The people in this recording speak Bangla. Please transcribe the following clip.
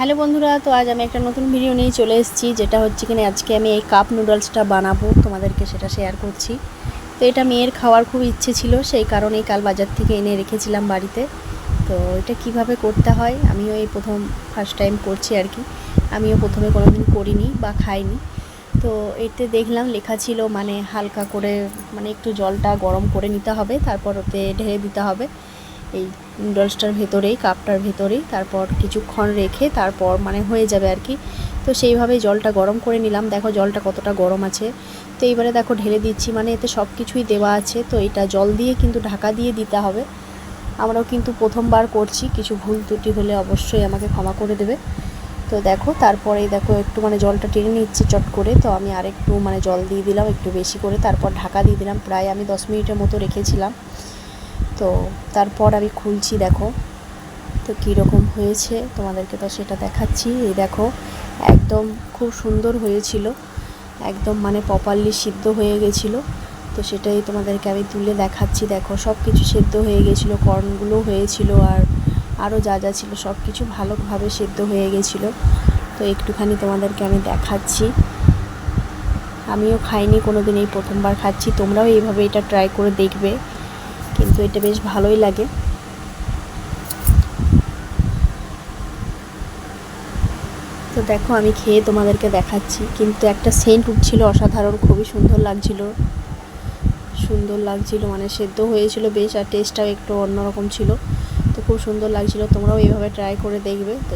হ্যালো বন্ধুরা, তো আজ আমি একটা নতুন ভিডিও নিয়ে চলে এসেছি, যেটা হচ্ছে কিনা আজকে আমি এই কাপ নুডলসটা বানাবো, তোমাদেরকে সেটা শেয়ার করছি। তো এটা মেয়ের খাওয়ার খুব ইচ্ছে ছিল, সেই কারণেই কাল বাজার থেকে এনে রেখেছিলাম বাড়িতে। তো এটা কীভাবে করতে হয়, আমিও এই প্রথম ফার্স্ট টাইম করছি আর কি। আমিও প্রথমে কোনো দিন করিনি বা খাইনি। তো এতে দেখলাম লেখা ছিল মানে হালকা করে মানে একটু জলটা গরম করে নিতে হবে, তারপর ওতে ঢেলে দিতে হবে। এই নুডলসটার ভেতরেই কাপটার ভেতরেই, তারপর কিছুক্ষণ রেখে তারপর মানে হয়ে যাবে আর কি। তো সেইভাবে জলটা গরম করে নিলাম। দেখো জলটা কতটা গরম আছে। তো এইবারে দেখো ঢেলে দিচ্ছি মানে এতে সব কিছুই দেওয়া আছে। তো এটা জল দিয়ে কিন্তু ঢাকা দিয়ে দিতে হবে। আমরাও কিন্তু প্রথমবার করছি, কিছু ভুল ত্রুটি হলে অবশ্যই আমাকে ক্ষমা করে দেবে। তো দেখো তারপরে দেখো একটু মানে জলটা টেনে নিচ্ছে চট করে। তো আমি আরেকটু মানে জল দিয়ে দিলাম, একটু বেশি করে। তারপর ঢাকা দিয়ে দিলাম। প্রায় আমি দশ মিনিটের মতো রেখেছিলাম। তো তারপর আমি খুলছি, দেখো। তো কীরকম হয়েছে তোমাদেরকে তো সেটা দেখাচ্ছি। এই দেখো, একদম খুব সুন্দর হয়েছিল। একদম মানে প্রপারলি সিদ্ধ হয়ে গেছিল। তো সেটাই তোমাদেরকে আমি তুলে দেখাচ্ছি। দেখো সব কিছু সেদ্ধ হয়ে গেছিল কর্নগুলো হয়েছিল আর আরও যা যা ছিল সব কিছু ভালোভাবে সেদ্ধ হয়ে গেছিল। তো একটুখানি তোমাদেরকে আমি দেখাচ্ছি। আমিও খাইনি কোনো দিন এই প্রথমবার খাচ্ছি। তোমরাও এইভাবে এটা ট্রাই করে দেখবে। কিন্তু এটা বেশ ভালোই লাগে। তো দেখো আমি খেয়ে তোমাদেরকে দেখাচ্ছি, কিন্তু একটা সেন্ট উঠছিল অসাধারণ, খুবই সুন্দর লাগছিল। সুন্দর লাগছিল মানে সেদ্ধ হয়েছিল বেশ, আর টেস্টটাও একটু অন্যরকম ছিল। তো খুব সুন্দর লাগছিল, তোমরাও এইভাবে ট্রাই করে দেখবে। তো